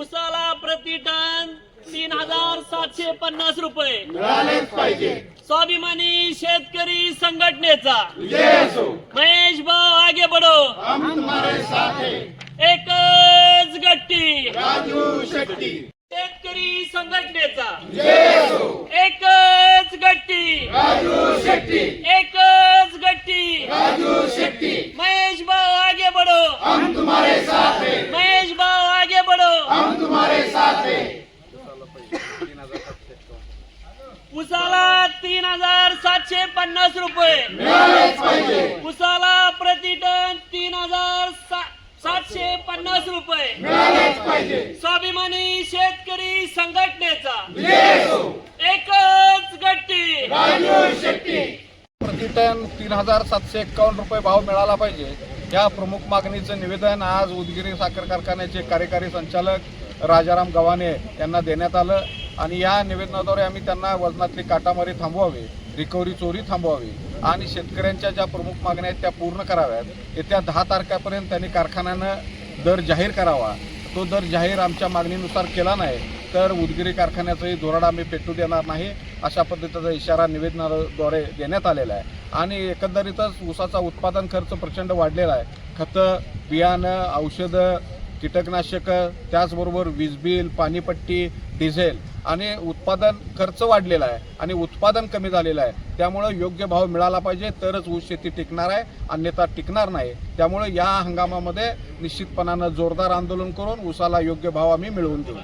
उसाला प्रति टन तीन हजार सातशे पन्नास रुपये. स्वाभिमानी शेतकरी संघटनेचा. महेश भाऊ आगे बडो हम तुम्हारे साथ. हैं एकच गट्टी. राजू शेट्टी. शेतकरी संघटनेचा. एकच गट्टी राजू शेट्टी एकच गट्टी राजू शेट्टी महेश भाऊ आगे बडो हम तुम्हारे साथ हैं महेश भाऊ आगे बडो हम तुम्हारे साथ हैं उसाला तीन हजार सातशे पन्नास रुपये. उसाला प्रति टन तीन हजार सातशे पन्नास रुपये. स्वाभिमानी शेतकरी संघटनेचा. एकच गट्टी. प्रति टन प्रतिटन तीन हजार सातशे एक्कावन्न रुपये भाव मिळाला पाहिजे. या प्रमुख मागणीचं निवेदन आज उदगिरी साखर कारखान्याचे कार्यकारी संचालक राजाराम गव्हाणे यांना देण्यात आलं. आणि या निवेदनाद्वारे आम्ही त्यांना वजनातली काटामारी थांबवावी रिकव्हरी चोरी थांबवावी आणि शेतकऱ्यांच्या ज्या प्रमुख मागण्या आहेत त्या पूर्ण कराव्यात. येत्या दहा तारखेपर्यंत त्यांनी कारखान्यानं दर जाहीर करावा. तो दर जाहीर आमच्या मागणीनुसार केला नाही तर उदगिरी कारखान्याचंही धोराडा आम्ही पेटू देणार नाही अशा पद्धतीचा इशारा निवेदनाद्वारे देण्यात आलेला आहे. आणि एकंदरीतच ऊसाचा उत्पादन खर्च प्रचंड वाढलेला आहे. खतं बियाणं औषधं कीटकनाशकं त्याचबरोबर वीज बिल पाणीपट्टी डिझेल आणि उत्पादन खर्च वाढलेला आहे आणि उत्पादन कमी झालेलं आहे. त्यामुळं योग्य भाव मिळाला पाहिजे तरच ऊस शेती टिकणार आहे अन्यथा टिकणार नाही. त्यामुळे या हंगामामध्ये निश्चितपणानं जोरदार आंदोलन करून ऊसाला योग्य भाव आम्ही मिळवून देऊ.